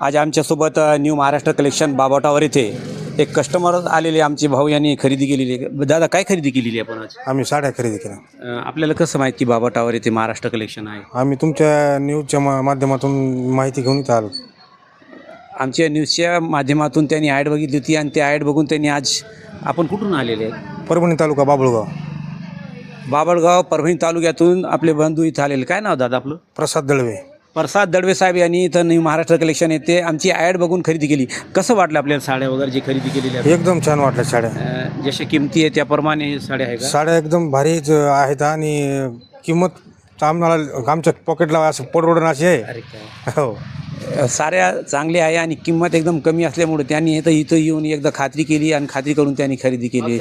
आज आमच्यासोबत new Maharashtra collection बाबाटावर येथे एक कस्टमर आलेले आमचे भाऊ यांनी खरेदी केलेली आहे. दादा काय खरेदी केलेली आहे आपण आज? आम्ही साड्या खरेदी केल्या. अ, आपल्याला कसं माहिती की बाबाटावर येथे महाराष्ट्र कलेक्शन आहे? आम्ही तुमच्या न्यूजच्या मा माध्यमातून माहिती घेऊन इथं आलो. आमच्या न्यूजच्या माध्यमातून त्यांनी ॲड बघितली होती आणि त्या ॲड बघून त्यांनी आज आपण कुठून आलेले आहेत? परभणी तालुका बाबुळगाव. बाबळगाव परभणी तालुक्यातून आपले बंधू इथं आलेले. काय नाव दादा आपलं? प्रसाद दळवे. प्रसाद दडवे साहेब यांनी इथं न्यू महाराष्ट्र कलेक्शन येते. आमची ॲड बघून खरेदी केली. कसं वाटलं आपल्याला साड्या वगैरे जी खरेदी केलेली आहे? एकदम छान वाटल्या साड्या. अ, जशा किमती आहे त्याप्रमाणे साड्या आहे का? साड्या एकदम भारीच आहेत आणि किंमत आम्हाला आमच्या पॉकेटला असं परवडण अशी आहे. अरे काय. हो. साऱ्या चांगल्या आहे आणि किंमत एकदम कमी असल्यामुळे त्यांनी इथं इथं येऊन एकदा खात्री केली आणि खात्री करून त्यांनी खरेदी केली.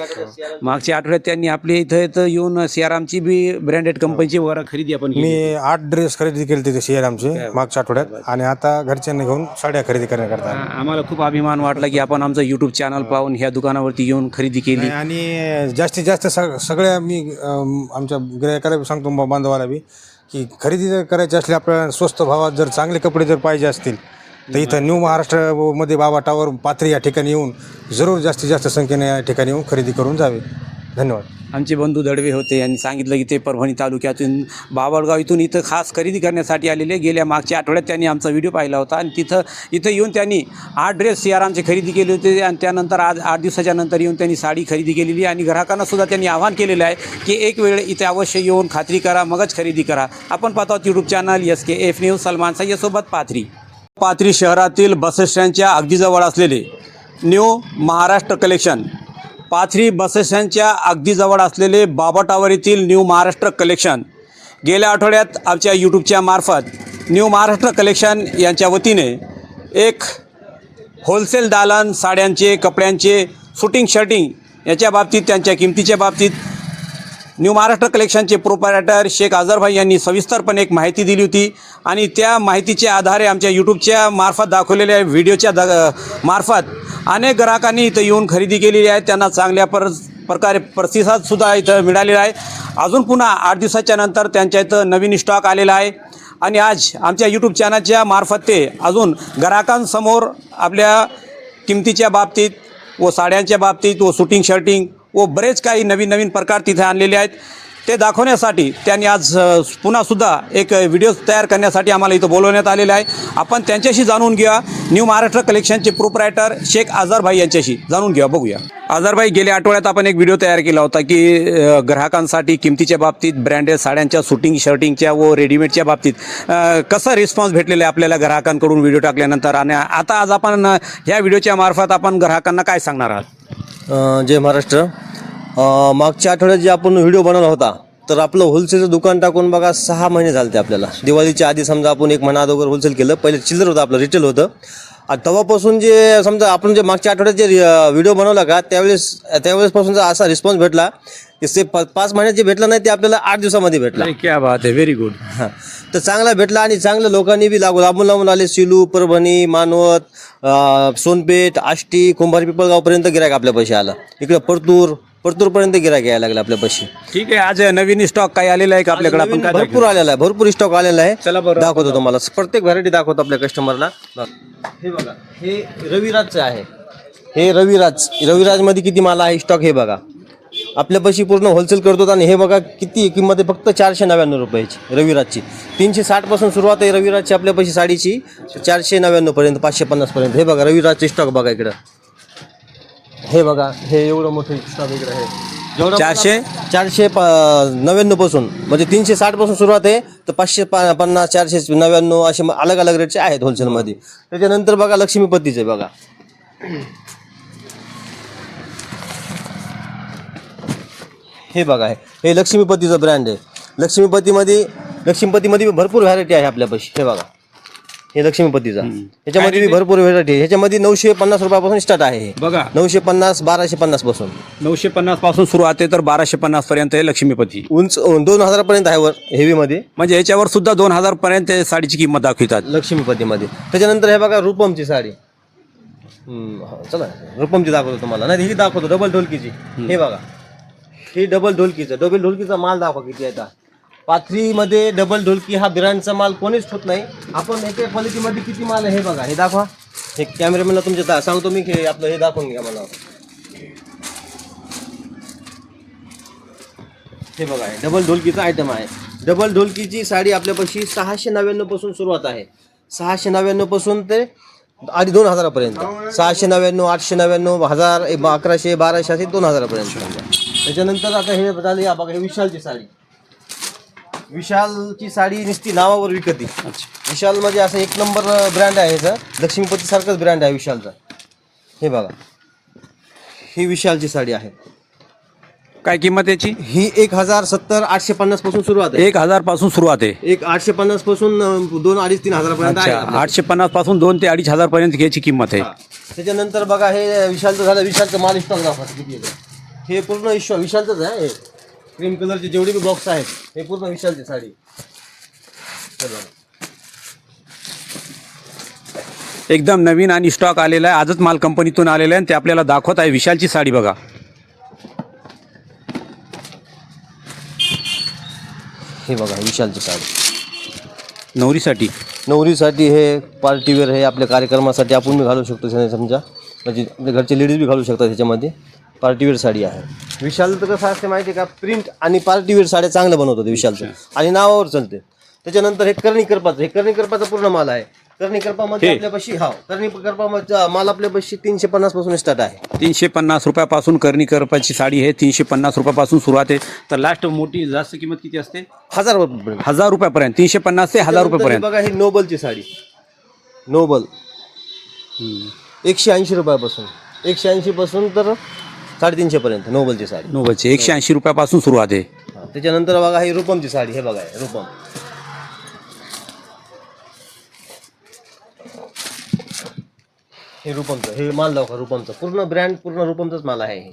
मागच्या आठवड्यात त्यांनी आपल्या इथं इथं येऊन सियारामची बी ब्रँडेड कंपनीची वर खरेदी आपण केली. मी आठ ड्रेस खरेदी केले तिथे शेअर आमचे मागच्या आठवड्यात. आणि आता घरच्यांनी घेऊन साड्या खरेदी करण्याकरता. आ- आम्हाला खूप अभिमान वाटला की आपण आमचं यूट्यूब चॅनल पाहून ह्या दुकानावरती येऊन खरेदी केली. आणि जास्तीत जास्त सग सगळ्या मी अम, आमच्या गिरायकाला बी सांगतो बांधवाला बी. की खरेदी जर करायची असली आपल्याला स्वस्त भावात जर चांगले कपडे जर पाहिजे असतील तर इथं न्यू महाराष्ट्रामध्ये बाबा टावर पाथरी या ठिकाणी येऊन जरूर जास्तीत जास्त संख्येने या ठिकाणी येऊन खरेदी करून जावे. धन्यवाद. आमचे बंधू दडवे होते यांनी सांगितलं की ते परभणी तालुक्यातून बाबळगाव इथून इथं खास खरेदी करण्यासाठी आलेले गेल्या मागच्या आठवड्यात त्यांनी आमचा व्हिडिओ पाहिला होता आणि तिथं इथं येऊन त्यांनी आठ ड्रेस सियारामचे खरेदी केले होते आणि त्यानंतर आज आठ दिवसाच्या नंतर येऊन त्यांनी साडी खरेदी केलेली आणि ग्राहकांना सुद्धा त्यांनी आवाहन केलेलं आहे की एक वेळ इथे अवश्य येऊन खात्री करा मगच खरेदी करा. आपण पाहतो YouTube channel S K F news Salman सय्यदसोबत Pathri. Pathri शहरातील बस स्टँडच्या अगदी जवळ असलेले न्यू महाराष्ट्र कलेक्शन पाथरी बसेसांच्या अगदी जवळ असलेले बाबा टावर येथील न्यू महाराष्ट्र कलेक्शन. गेल्या आठवड्यात आमच्या यूट्यूबच्या मार्फत न्यू महाराष्ट्र कलेक्शन यांच्या वतीने एक होलसेल दालन साड्यांचे कपड्यांचे शूटिंग शर्टिंग याच्या बाबतीत त्यांच्या किमतीच्या बाबतीत न्यू महाराष्ट्र कलेक्शनचे प्रोपरायटर शेख आझरभाई यांनी सविस्तरपणे एक माहिती दिली होती आणि त्या माहितीच्या आधारे आमच्या यूट्यूबच्या मार्फत दाखवलेल्या व्हिडिओच्या द मार्फत अनेक ग्राहकांनी इथं येऊन खरेदी केलेली आहे. त्यांना चांगल्या पर प्रकारे प्रतिसादसुद्धा इथं मिळालेला आहे. अजून पुन्हा आठ दिवसाच्या नंतर त्यांच्या इथं नवीन स्टॉक आलेला आहे. आणि आज आमच्या यूट्यूब चॅनलच्या मार्फत ते अजून ग्राहकांसमोर आपल्या किमतीच्या बाबतीत व साड्यांच्या बाबतीत व शूटिंग शर्टिंग व बरेच काही नवीन नवीन प्रकार तिथे आणलेले आहेत. ते दाखवण्यासाठी त्यांनी आज पुन्हासुद्धा पुन्हा सुद्धा एक व्हिडिओ तयार करण्यासाठी आम्हाला इथं बोलवण्यात आलेलं आहे. आपण त्यांच्याशी जाणून घेऊया. न्यू महाराष्ट्र कलेक्शनचे प्रोपरायटर शेख आझारभाई यांच्याशी जाणून घेऊया. बघूया. आझारभाई गेल्या आठवड्यात आपण एक व्हिडिओ तयार केला होता की ग्राहकांसाठी किमतीच्या बाबतीत ब्रँडेड साड्यांच्या शूटिंग शर्टिंगच्या व रेडीमेडच्या बाबतीत कसा रिस्पॉन्स भेटलेला आहे आपल्याला ग्राहकांकडून व्हिडिओ टाकल्यानंतर? आणि आता आज आपण ह्या व्हिडिओच्या मार्फत आपण ग्राहकांना काय सांगणार आहात? जय महाराष्ट्र. मागच्या आठवड्यात जे आपण व्हिडिओ बनवला होता तर आपलं होलसेलचं दुकान टाकून बघा सहा महिने झाले ते आपल्याला. दिवाळीच्या आधी समजा आपण एक महिना अगोदर होलसेल केलं पहिले चिल्लर होतं आपलं रिटेल होतं. आणि तेव्हापासून जे समजा आपण जे मागच्या आठवड्यात जे व्हिडिओ बनवला का त्यावेळेस त्यावेळेसपासून जर असा रिस्पॉन्स भेटला की ते पाच महिन्यात जे भेटला नाही ते आपल्याला आठ दिवसामध्ये भेटला. क्या बात आहे व्हेरी गुड हां. तर चांगला भेटला आणि चांगल्या लोकांनी बी लागू लांबून लांबून आले सिलू परभणी मानवत सोनपेठ आष्टी कुंभार पिपळगावपर्यंत गिरायक आपल्या पैसे आला. इकडे परतूर परतूरपर्यंत गिरायक यायला लागलं आपल्या पैसे. ठीक आहे आज नवीन स्टॉक काही आलेला आहे का आपल्याकडे? आपण काय भरपूर आलेला आहे भरपूर स्टॉक आलेला आहे. चला बरं. दाखवतो तुम्हाला. प्रत्येक व्हरायटी दाखवतो आपल्या कस्टमरला हे बघा हे रविराजचं आहे. हे रविराज रविराजमध्ये किती माल आहे स्टॉक हे बघा. आपल्या पैसे पूर्ण होलसेल करतो आणि हे बघा किती किंमत आहे फक्त चारशे नव्याण्णव रुपयाची रविराजची. तीनशे साठपासून सुरुवात आहे रविराजची आपल्या पैसे साडीची. चारशे नव्याण्णव पर्यंत पाचशे पन्नास पर्यंत. हे बघा रविराजचे स्टॉक बघा इकडं. हे बघा हे एवढं मोठं स्टॉक इकडं आहे. जेवढं चारशे? चारशे प नव्याण्णवपासून म्हणजे तीनशे साठपासून सुरुवात आहे तर पाचशे पा पन्नास चारशे नव्याण्णव असे अलग अलग रेटचे आहेत होलसेलमध्ये त्याच्यानंतर बघा लक्ष्मीपतीचे बघा. हे बघा हे लक्ष्मीपतीचं ब्रँड आहे. लक्ष्मीपतीमध्ये लक्ष्मीपतीमध्ये भरपूर व्हरायटी आहे आपल्यापाशी. हे बघा. हे लक्ष्मीपतीचा. ह्याच्यामध्ये बी भरपूर व्हरायटी आहे. ह्याच्यामध्ये नऊशे पन्नास रुपयापासून स्टार्ट आहे हे. बघा. नऊशे पन्नास बाराशे पन्नासपासून. नऊशे पन्नासपासून सुरुवात आहे तर बाराशे पन्नास पर्यंत आहे लक्ष्मीपती. उंच दोन हजारापर्यंत आहे वर हेवीमध्ये म्हणजे याच्यावर सुद्धा दोन हजार पर्यंत साडीची किंमत दाखवितात. लक्ष्मीपतीमध्ये. त्याच्यानंतर हे बघा रुपमची साडी. हम्म, हा, चला रुपमची दाखवतो तुम्हाला. नाही ही दाखवतो डबल ढोलकीची. हे बघा. ही डबल ढोलकीचं डबल ढोलकीचा माल दाखवा किती आहे आता. पाथरीमध्ये डबल ढोलकी हा ब्रँडचा माल कोणीच ठोत नाही. आपण याच्या क्वालिटीमध्ये किती माल आहे हे बघा हे दाखवा. हे कॅमेरामॅनला तुमच्या दा- सांगतो मी की आपलं हे दाखवून घ्या मला. हे बघा डबल ढोलकीचा आयटम आहे. डबल ढोलकीची साडी आपल्यापाशी सहाशे नव्याण्णवपासून सुरुवात आहे. सहाशे नव्याण्णवपासून ते आधी दोन हजारापर्यंत. सहाशे नव्याण्णव आठशे नव्याण्णव हजार अकराशे बाराशे असे दोन हजारापर्यंत. त्याच्यानंतर आता हे झाले बघा हे विशालची साडी. विशालची साडी नुसती नावावर विकती विशालमध्ये असं एक नंबर ब्रँड आहे ह्याचा लक्ष्मीपती सारखंच ब्रँड आहे विशालचा. हे बघा. ही विशालची साडी आहे. काय किंमत याची? ही एक हजार सत्तर आठशे पन्नासपासून सुरुवात आहे. एक हजारपासून सुरुवात आहे. एक आठशे पन्नासपासून अं, दोन अडीच तीन हजारापर्यंत आहे अच्छा आपल्याकडे. आठशे पन्नासपासून दोन ते अडीच हजार पर्यंत याची किंमत आहे. त्याच्यानंतर बघा हे विशालचं झालं विशालचं माल स्टॉक दाखवा किती आहे. हे पूर्ण विश्व विशालचंच आहे हे. क्रीम कलरचे जेवढे बी बॉक्स आहेत हे पूर्ण विशालची साडी. एकदम नवीन आणि स्टॉक आलेला आहे. आजच माल कंपनीतून आलेला आहे आणि ते आपल्याला दाखवत आहे विशालची साडी बघा. हे बघा विशालची साडी. नवरीसाठी. नवरीसाठी हे पार्टीवेअर हे आपल्या कार्यक्रमासाठी आपण बी घालू शकतो सम- समजा. म्हणजे आपल्या घरचे लेडीज बी घालू शकतात ह्याच्यामध्ये. पार्टीवेअर साडी आहे. विशाल तर कसं असते माहिती आहे का? प्रिंट आणि पार्टीवेअर साड्या चांगल्या बनवतात विशालचं. आणि नावावर चालते. त्याच्यानंतर हे कर्णी करपाचं हे कर्णी करपाचा पूर्ण माल आहे. कर्णी करपामध्ये. आपल्यापाशी हा कर्णी करपाचा माल आपल्यापाशी तीनशे पन्नासपासून स्टार्ट आहे. तीनशे पन्नास रुपयापासून करणी करपाची साडी आहे तीनशे पन्नास रुपयापासून सुरुवात आहे. तर लास्ट मोठी जास्त किंमत किती असते? हजार रुपये हजार रुपयापर्यंत. तीनशे पन्नास ते हजार रुपयापर्यंत. बघा ही नोबलची साडी. नोबल. एकशे ऐंशी रुपयापासून. एकशे ऐंशी पासून तर साडेतीनशे पर्यंत नोबलची साडी. नोबलची. एकशे ऐंशी रुपयापासून सुरुवात आहे. हा, त्याच्यानंतर बघा ही रुपमची साडी हे बघा हे रुपम. हे रुपमचं हे माल दाखवा रुपमचं. पूर्ण ब्रँड पूर्ण रुपमचाच माल आहे हे.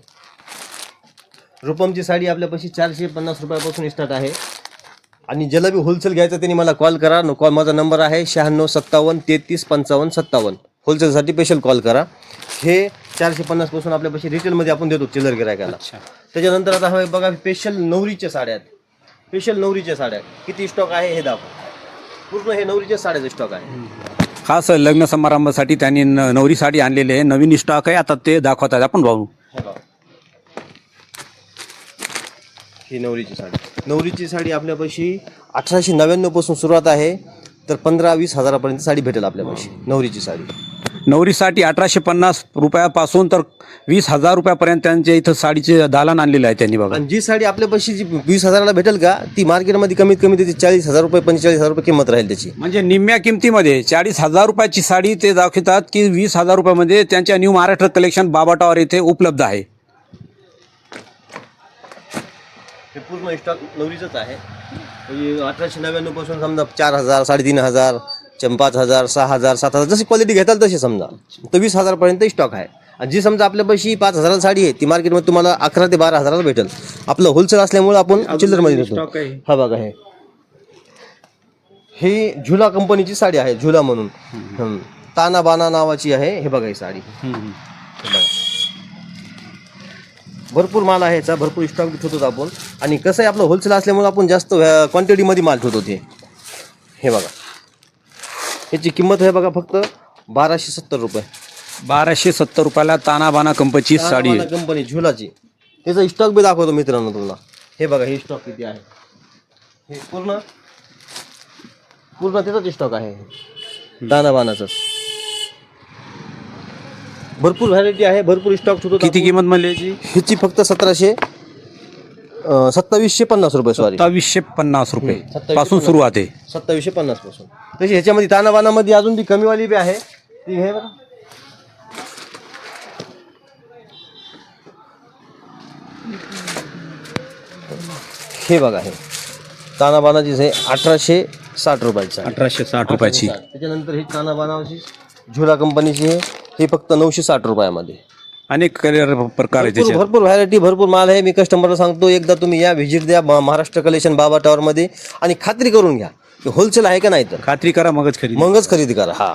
रुपमची साडी आपल्यापाशी चारशे पन्नास रुपयापासून स्टार्ट आहे. आणि ज्याला बी होलसेल घ्यायचं त्यांनी मला कॉल करा. न कॉल माझा नंबर आहे शहाण्णव सत्तावन्न तेहतीस पंचावन्न सत्तावन्न. होलसेलसाठी स्पेशल कॉल करा. हे चारशे पन्नासपासून आपल्यापाशी रिटेलमध्ये आपण देतो चिल्लर गिरायकाला. त्याच्यानंतर आता हवे बघा स्पेशल नवरीच्या साड्या आहेत. स्पेशल नवरीच्या साड्या किती स्टॉक आहे हे दाखव. पूर्ण हे नवरीच्या साड्याचा स्टॉक आहे. खास लग्न समारंभासाठी त्यांनी न- नवरी साडी आणलेली आहे. नवीन स्टॉक आहे. आता ते दाखवत आहेत आपण पाहू हे बघा. ही नवरीची साडी. नवरीची साडी आपल्यापाशी अठराशे नव्याण्णवपासून सुरुवात आहे. तर पंधरा वीस हजारापर्यंत साडी भेटेल आपल्यापाशी नवरीची साडी. नवरीसाठी अठराशे पन्नास रुपयापासून तर वीस हजार रुपयापर्यंत त्यांच्या इथं साडीचे दालन आणलेलं आहे त्यांनी बघा. आणि जी साडी आपल्यापाशी जी वीस हजाराला भेटेल का ती मार्केटमध्ये कमीत कमी त्याची चाळीस हजार रुपये पंचेचाळीस हजार रुपये किंमत राहील त्याची. म्हणजे निम्म्या किमतीमध्ये चाळीस हजार रुपयाची साडी ते दाखवतात की वीस हजार रुपयामध्ये त्यांच्या new Maharashtra collection Baba tower येथे उपलब्ध आहे. हे पूर्ण स्टॉक नवरीचंच आहे. म्हणजे अठराशे नव्याण्णवपासून समजा चार हजार साडेतीन हजार पाच हजार सहा हजार सात हजार जशी क्वालिटी घेताल तशी समजा. तर वीस हजारपर्यंत स्टॉक आहे. आणि जी समजा आपल्यापाशी पाच हजाराला साडी आहे ती मार्केटमध्ये तुम्हाला अकरा ते बारा हजाराला भेटेल. आपलं होलसेल असल्यामुळे आपण चिल्लरमध्ये स्टॉक आहे. हा बघा हे. ही झुला कंपनीची साडी आहे झुला म्हणून. ताना बाना नावाची आहे हे बघा ही साडी. भरपूर माल आहे याचा भरपूर स्टॉक ठेवतो आपण. आणि कसं आहे आपलं होलसेल असल्यामुळे आपण जास्त क्वांटिटीमध्ये माल ठेवतो ते. हे बघा. ह्याची किंमत आहे बघा फक्त बाराशे सत्तर रुपये. बाराशे सत्तर रुपयाला तानाबाना कंपनीची साडी आहे. कंपनी झुलाची. त्याचा स्टॉक बी दाखवतो मित्रांनो तुम्हाला हे बघा हे स्टॉक किती आहे. हे पूर्ण पूर्ण त्याचाच स्टॉक आहे. दाना बाणाचाच भरपूर व्हॅरायटी आहे भरपूर स्टॉक किती. किंमत म्हणली याची? ह्याची फक्त सतराशे अं, सत्तावीसशे पन्नास रुपये सॉरी सत्तावीसशे पन्नास रुपये पासून. सुरुवात आहे. सत्तावीसशे पन्नासपासून. तशी ह्याच्यामध्ये तानाबानामध्ये अजून बी कमीवाली बी आहे. ती हे बघा हे बघा हे. तानाबानाची हे अठराशे साठ रुपयाची. अठराशे साठ रुपयाची. त्याच्यानंतर ही तानाबानाची झुला कंपनीची आहे हे फक्त नऊशे साठ रुपयामध्ये. अनेक कलर प्रकार आहे भरपूर त्याच्यात भरपूर व्हरायटी भरपूर माल आहे. मी कस्टमरला सांगतो एकदा तुम्ही या व्हिजिट द्या म- महाराष्ट्र कलेक्शन बाबा टॉवरमध्ये आणि खात्री करून घ्या. की होलसेल आहे का नाही तर. खात्री करा मगच खरेदी. मगच खरेदी करा हा.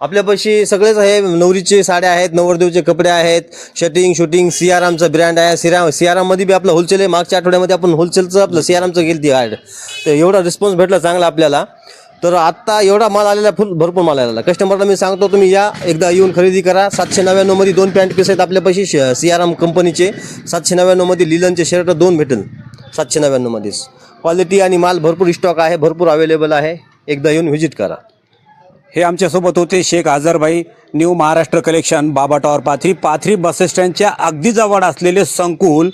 आपल्यापाशी सगळेच आहे नवरीचे साड्या आहेत नवरदेवचे कपडे आहेत शटिंग शूटिंग सियारामचा ब्रँड आहे. सिरा सियाराममध्ये बी आपलं होलसेल आहे. मागच्या आठवड्यामध्ये आपण होलसेलचं आपलं सियारामचं गेली ती ॲड तर एवढा रिस्पॉन्स भेटला चांगला आपल्याला. तर आत्ता एवढा माल आलेला फुल भरपूर माल आलेला कस्टमरला मी सांगतो तुम्ही या एकदा येऊन खरेदी करा. सातशे नव्याण्णवमध्ये दोन पॅन्ट पीस आहेत आपल्यापाशी श सियाराम कंपनीचे. सातशे नव्याण्णवमध्ये लिलनचे शर्ट दोन भेटेल. सातशे नव्याण्णवमध्येच क्वालिटी आणि माल भरपूर स्टॉक आहे भरपूर अवेलेबल आहे. एकदा येऊन व्हिजिट करा. हे आमच्यासोबत होते Shaikh Azharbhai new Maharashtra collection Baba tower Pathri. Pathri bus स्टँडच्या अगदी जवळ असलेले संकुल.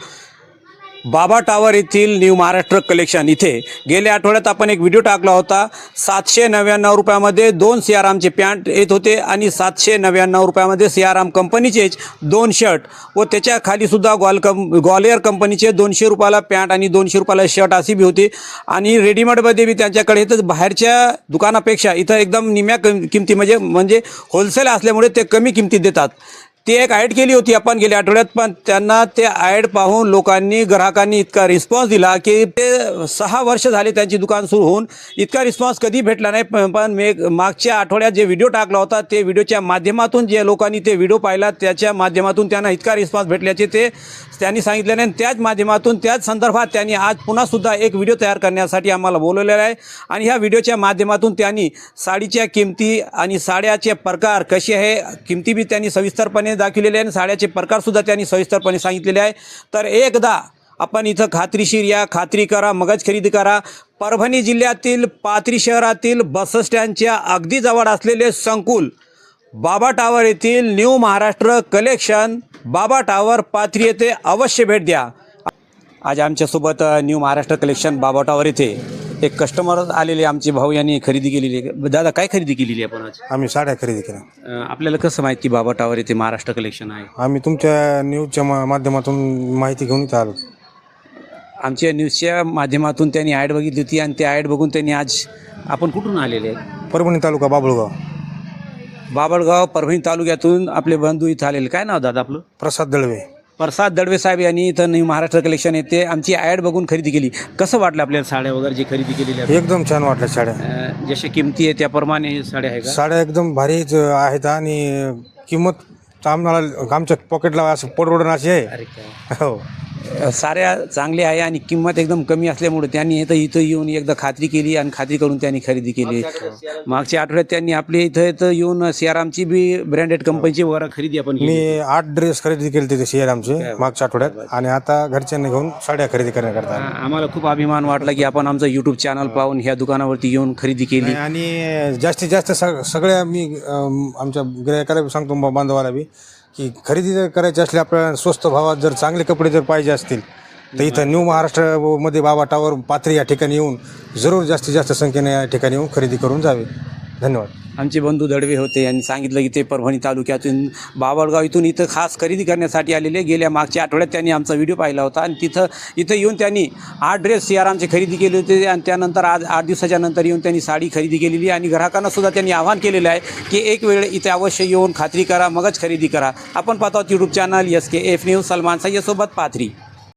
बाबा टावर येथील न्यू महाराष्ट्र कलेक्शन इथे गेल्या आठवड्यात आपण एक व्हिडिओ टाकला होता. सातशे नव्याण्णव रुपयामध्ये दोन सियारामचे पॅन्ट येत होते आणि सातशे नव्याण्णव रुपयामध्ये सियाराम कंपनीचेच दोन शर्ट व त्याच्या खालीसुद्धा ग्वाल कं ग्वालियर कंपनीचे दोनशे रुपयाला पॅन्ट आणि दोनशे रुपयाला शर्ट अशी बी होती. आणि रेडीमेडमध्ये बी त्यांच्याकडे तर बाहेरच्या दुकानापेक्षा इथं एकदम निम्या किम- किमती म्हणजे म्हणजे होलसेल असल्यामुळे ते कमी किमतीत देतात. ती एक ॲड केली होती आपण गेल्या आठवड्यात पण त्यांना ते ॲड पाहून लोकांनी ग्राहकांनी इतका रिस्पॉन्स दिला की ते सहा वर्ष झाले त्यांची दुकान सुरू होऊन इतका रिस्पॉन्स कधी भेटला नाही. पण पण मी मागच्या आठवड्यात जे व्हिडिओ टाकला होता ते व्हिडिओच्या माध्यमातून जे लोकांनी ते व्हिडिओ पाहिला त्याच्या माध्यमातून त्यांना इतका रिस्पॉन्स भेटल्याचे ते त्यांनी सांगितले नाही त्याच माध्यमातून त्याच संदर्भात त्यांनी आज पुन्हासुद्धा एक व्हिडिओ तयार करण्यासाठी आम्हाला बोलवलेला आहे. आणि ह्या व्हिडिओच्या माध्यमातून त्यांनी साडीच्या किमती आणि साड्याचे प्रकार कसे आहे किमती बी त्यांनी सविस्तरपणे दाखवलेले आहे आणि साड्याचे प्रकारसुद्धा त्यांनी सविस्तरपणे सांगितलेले आहे. तर एकदा आपण इथं खात्रीशीर या खात्री करा मगच खरेदी करा. परभणी जिल्ह्यातील पाथरी शहरातील बसस्टँडच्या अगदी जवळ असलेले संकुल बाबा टावर येथील new Maharashtra collection Baba tower Pathri येथे अवश्य भेट द्या. आज आमच्यासोबत new Maharashtra collection Baba tower येथे एक कस्टमर आलेले आमचे भाऊ यांनी खरेदी केलेली आहे. दादा काय खरेदी केलेली आहे आपण आज? आम्ही साड्या खरेदी केल्या. अ, आपल्याला कसं माहिती बाबा टावर येथे महाराष्ट्र कलेक्शन आहे? आम्ही तुमच्या न्यूजच्या मा- माध्यमातून माहिती घेऊन इथं आलो. आमच्या न्यूजच्या माध्यमातून त्यांनी ॲड बघितली होती आणि त्या ॲड बघून त्यांनी आज आपण कुठून आलेले आहेत? परभणी तालुका बाबुळगाव. बाबळगाव परभणी तालुक्यातून आपले बंधू इथं आलेले. काय नाव दादा आपलं? प्रसाद दळवे. प्रसाद दडवे साहेब यांनी इथं न्यू महाराष्ट्र कलेक्शन येते. आमची ॲड बघून खरेदी केली. कसं वाटलं आपल्याला साड्या वगैरे जी खरेदी केलेली आहे? एकदम छान वाटल्या साड्या. अं, जशा किमती आहे त्याप्रमाणे साड्या आहे का? साड्या एकदम भारीच आहेत आणि किंमत आम्हाला आमच्या पॉकेटला असं परवडण अशी आहे. अरे काय. हो. अं, साड्या चांगल्या आहे आणि किंमत एकदम कमी असल्यामुळे त्यांनी इथं इथं येऊन एकदा खात्री केली आणि खात्री करून त्यांनी खरेदी केली. मागच्या आठवड्यात त्यांनी आपल्या इथं इथं येऊन सियारामची बी ब्रँडेड कंपनीची वगैरे खरेदी आपण केली. मी आठ ड्रेस खरेदी केले तिथे शेअर आमचे मागच्या आठवड्यात. आणि आता घरच्यांनी घेऊन साड्या खरेदी करण्याकरता. आ- आम्हाला खूप अभिमान वाटला की आपण आमचं यूट्यूब चॅनल पाहून ह्या दुकानावरती येऊन खरेदी केली. आणि जास्तीत जास्त सग सगळ्या मी अम, आमच्या गिरायकाला बी सांगतो बांधवाला बी. की खरेदी जर करायची असली आपल्याला स्वस्त भावात जर चांगले कपडे जर पाहिजे असतील तर इथं न्यू महाराष्ट्रमध्ये बाबा टावर पाथरी या ठिकाणी येऊन जरूर जास्तीत जास्त संख्येने या ठिकाणी येऊन खरेदी करून जावे. धन्यवाद. आमचे बंधू दडवे होते यांनी सांगितलं की ते परभणी तालुक्यातून बाबळगाव इथून इथं खास खरेदी करण्यासाठी आलेले गेल्या मागच्या आठवड्यात त्यांनी आमचा व्हिडिओ पाहिला होता आणि तिथं इथं येऊन त्यांनी आठ ड्रेस सियारामचे खरेदी केले होते आणि त्यानंतर आज आठ दिवसाच्या नंतर येऊन त्यांनी साडी खरेदी केलेली आणि ग्राहकांना सुद्धा त्यांनी आवाहन केलेलं आहे की एक वेळ इथे अवश्य येऊन खात्री करा मगच खरेदी करा. आपण पाहतो YouTube channel S K F news Salman सय्यदसोबत Pathri.